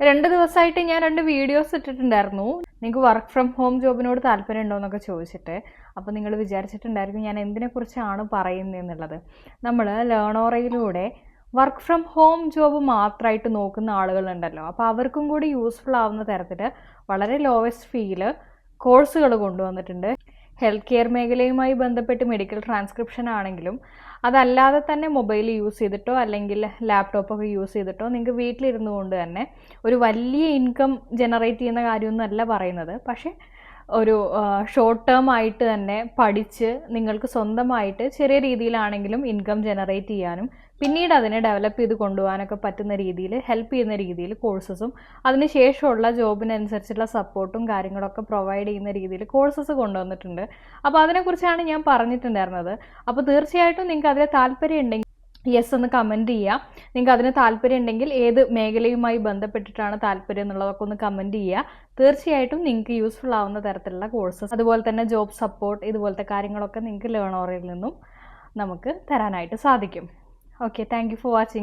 രണ്ട് ദിവസമായിട്ട് ഞാൻ രണ്ട് വീഡിയോസ് ഇട്ടിട്ടുണ്ടായിരുന്നു. നിങ്ങൾക്ക് വർക്ക് ഫ്രം ഹോം ജോബിനോട് താല്പര്യം ഉണ്ടോ എന്നൊക്കെ ചോദിച്ചിട്ട്. അപ്പോൾ നിങ്ങൾ വിചാരിച്ചിട്ടുണ്ടായിരിക്കും ഞാൻ എന്തിനെക്കുറിച്ചാണ് എന്നുള്ളത്. നമ്മൾ ലേണോറയിലൂടെ വർക്ക് ഫ്രം ഹോം ജോബ് മാത്രമായിട്ട് നോക്കുന്ന ആളുകളുണ്ടല്ലോ. അപ്പോൾ അവർക്കും കൂടി യൂസ്ഫുൾ ആവുന്ന തരത്തിൽ വളരെ ലോവസ്റ്റ് ഫീൽ കോഴ്സുകൾ കൊണ്ടുവന്നിട്ടുണ്ട്. ഹെൽത്ത് കെയർ മേഖലയുമായി ബന്ധപ്പെട്ട് മെഡിക്കൽ ട്രാൻസ്ക്രിപ്ഷൻ ആണെങ്കിലും അതല്ലാതെ തന്നെ മൊബൈൽ യൂസ് ചെയ്തിട്ടോ അല്ലെങ്കിൽ ലാപ്ടോപ്പൊക്കെ യൂസ് ചെയ്തിട്ടോ നിങ്ങൾക്ക് വീട്ടിലിരുന്നു കൊണ്ട് തന്നെ ഒരു വലിയ ഇൻകം ജനറേറ്റ് ചെയ്യുന്ന കാര്യമൊന്നും അല്ല പറയുന്നത്. പക്ഷേ ഒരു ഷോർട്ട് ടേം ആയിട്ട് തന്നെ പഠിച്ച് നിങ്ങൾക്ക് സ്വന്തമായിട്ട് ചെറിയ രീതിയിലാണെങ്കിലും ഇൻകം ജനറേറ്റ് ചെയ്യാനും പിന്നീട് അതിനെ ഡെവലപ്പ് ചെയ്ത് കൊണ്ടുപോകാനൊക്കെ പറ്റുന്ന രീതിയിൽ ഹെൽപ്പ് ചെയ്യുന്ന രീതിയിൽ കോഴ്സസും അതിനുശേഷമുള്ള ജോബിനനുസരിച്ചുള്ള സപ്പോർട്ടും കാര്യങ്ങളൊക്കെ പ്രൊവൈഡ് ചെയ്യുന്ന രീതിയിൽ കോഴ്സസ് കൊണ്ടുവന്നിട്ടുണ്ട്. അപ്പോൾ അതിനെക്കുറിച്ചാണ് ഞാൻ പറഞ്ഞിട്ടുണ്ടായിരുന്നത്. അപ്പോൾ തീർച്ചയായിട്ടും നിങ്ങൾക്ക് അതിൽ താല്പര്യം ഉണ്ടെങ്കിൽ യെസ് ഒന്ന് കമന്റ് ചെയ്യുക നിങ്ങൾക്ക് അതിന് താല്പര്യം ഉണ്ടെങ്കിൽ ഏത് മേഖലയുമായി ബന്ധപ്പെട്ടിട്ടാണ് താല്പര്യം എന്നുള്ളതൊക്കെ ഒന്ന് കമന്റ് ചെയ്യുക തീർച്ചയായിട്ടും നിങ്ങൾക്ക് യൂസ്ഫുൾ ആവുന്ന തരത്തിലുള്ള കോഴ്സസ് അതുപോലെ തന്നെ ജോബ് സപ്പോർട്ട് ഇതുപോലത്തെ കാര്യങ്ങളൊക്കെ നിങ്ങൾക്ക് ലേണോറിൽ നിന്നും നമുക്ക് തരാനായിട്ട് സാധിക്കും. Okay thank for watching